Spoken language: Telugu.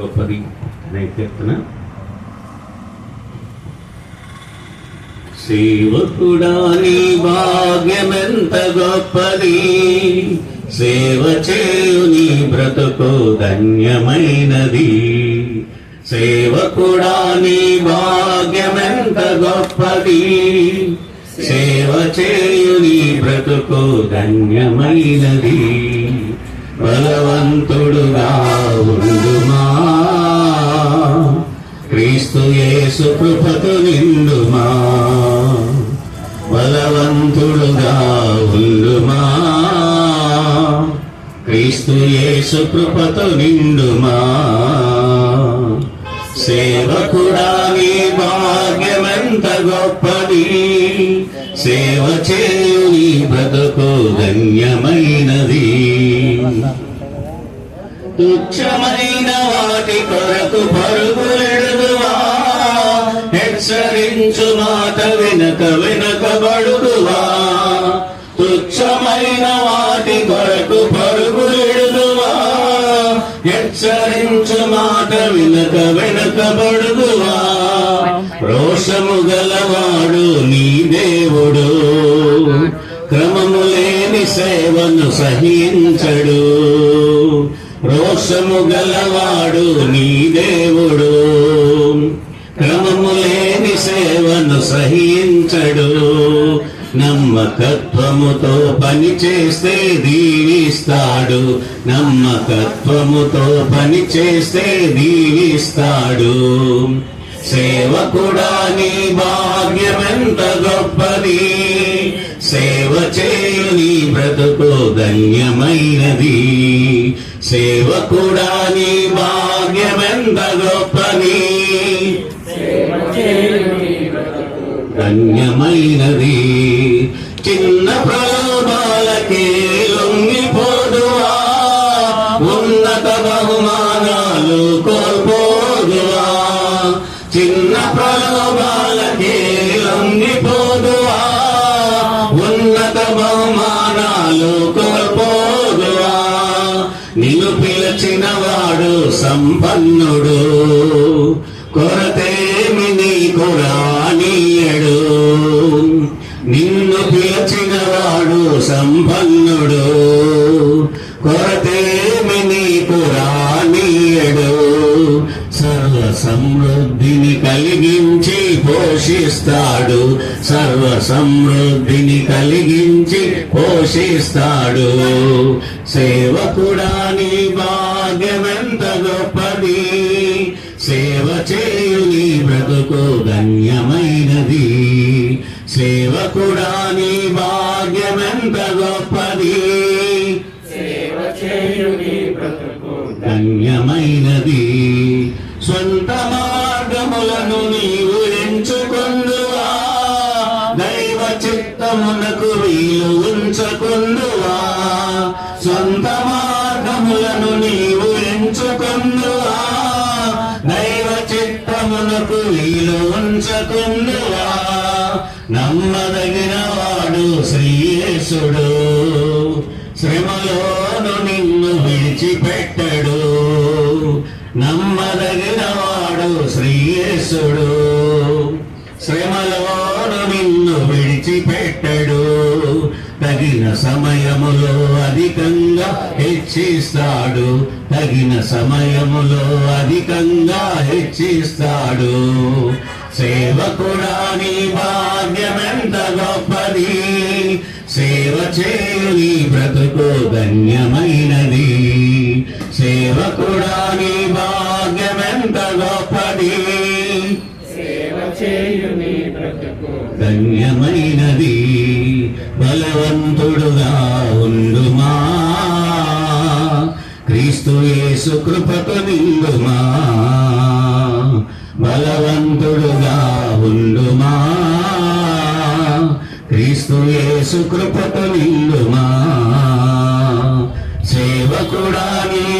గొప్పది నేను చెప్తున్నా సేవకుడా నీ భాగ్యమెంత గొప్పది. సేవ చేయు నీ బ్రతుకు ధన్యమైనది. సేవకుడా నీ భాగ్యమెంత గొప్పది. సేవ చేయు నీ బ్రతుకు ధన్యమైనది. బలవంతుడుగా ఉండుమా క్రీస్తు యేసు కృపకు నిండుమా? బలవంతుడుగా ఉండుమా? క్రీస్తు యేసు కృపతో నిండుమా? సేవకుడా నీ భాగ్యమెంత గొప్పది. సేవ చేయు నీ బ్రతుకు ధన్యమైనది. తుచ్చమైన వాటి కొరకు పరుగులెడుదువా హెచ్చరించు మాట వెనక వెనకబడుదువా. తుచ్చమైన వాటి కొరకు పరుగులెడుదువా హెచ్చరించు మాట వెనక వెనకబడుదువా. రోషము గలవాడు నీ దేవుడు. క్రమము లేని సేవను సహించడు. రోషము గలవాడు నీ దేవుడు క్రమము లేని సేవను సహించడు. నమ్మకత్వముతో పని చేస్తే దీవిస్తాడు. నమ్మకత్వముతో పని చేస్తే దీవిస్తాడు. సేవకుడా నీ భాగ్యమెంత గొప్పది. సేవ చేయు నీ బ్రతుకు ధన్యమైనది. సేవకుడా నీ భాగ్యమెంత గొప్పది. ధన్యమైనది. చిన్న ప్రలోభాలకే లొంగిపోదువా ఉన్నత బహుమానాలు కోల్పోదువా? చిన్న ప్రలోభాలకే లొంగిపోదువా ఉన్నత బహుమానాలు కోల్పోదువా? నిన్ను పిలిచిన వాడు సంపన్నుడు. కొరతే సంపన్నుడు కొరతేమి నీకు రానీయడు సర్వ సమృద్ధిని కలిగించి పోషిస్తాడు సర్వ సమృద్ధిని కలిగించి పోషిస్తాడు. సేవకుడా నీ భాగ్యమెంత గొప్పది సేవ చేయు నీ బ్రతుకు ధన్యమైనది. సేవకుడా నీ భాగ్యమెంత గొప్పది. సేవ చేయుని బ్రతుకు ధన్యమైనది. సొంత మార్గములను నీవు ఎంచుకొందువా. దైవ చిత్తమునకు వీలు ఉంచకుందువా. సొంత మార్గములను నీవు ఎంచుకొందువా. దైవ చిత్తమునకు వీలు ఉంచకుందువా. నమ్మదగిన వాడు శ్రీయేశుడు శ్రమలోను నిన్ను విడిచిపెట్టడు. నమ్మదగిన వాడు శ్రీయేశుడు శ్రమలోను నిన్ను విడిచిపెట్టడు. తగిన సమయములో అధికంగా హెచ్చిస్తాడు. తగిన సమయములో అధికంగా హెచ్చిస్తాడు. సేవకుడా నీ భాగ్యమెంత గొప్పది. సేవ చేయు నీ బ్రతుకు ధన్యమైనది. సేవకుడా నీ భాగ్యమెంత గొప్పది. సేవ చేయుని బ్రతుకు ధన్యమైనది. బలవంతుడుగా ఉండుమా. క్రీస్తు యేసు కృపకు నిండుమా. బలవంతుడుగా ఉండుమా? క్రీస్తు యేసు కృపతో నిండుమా? సేవకుడా నీ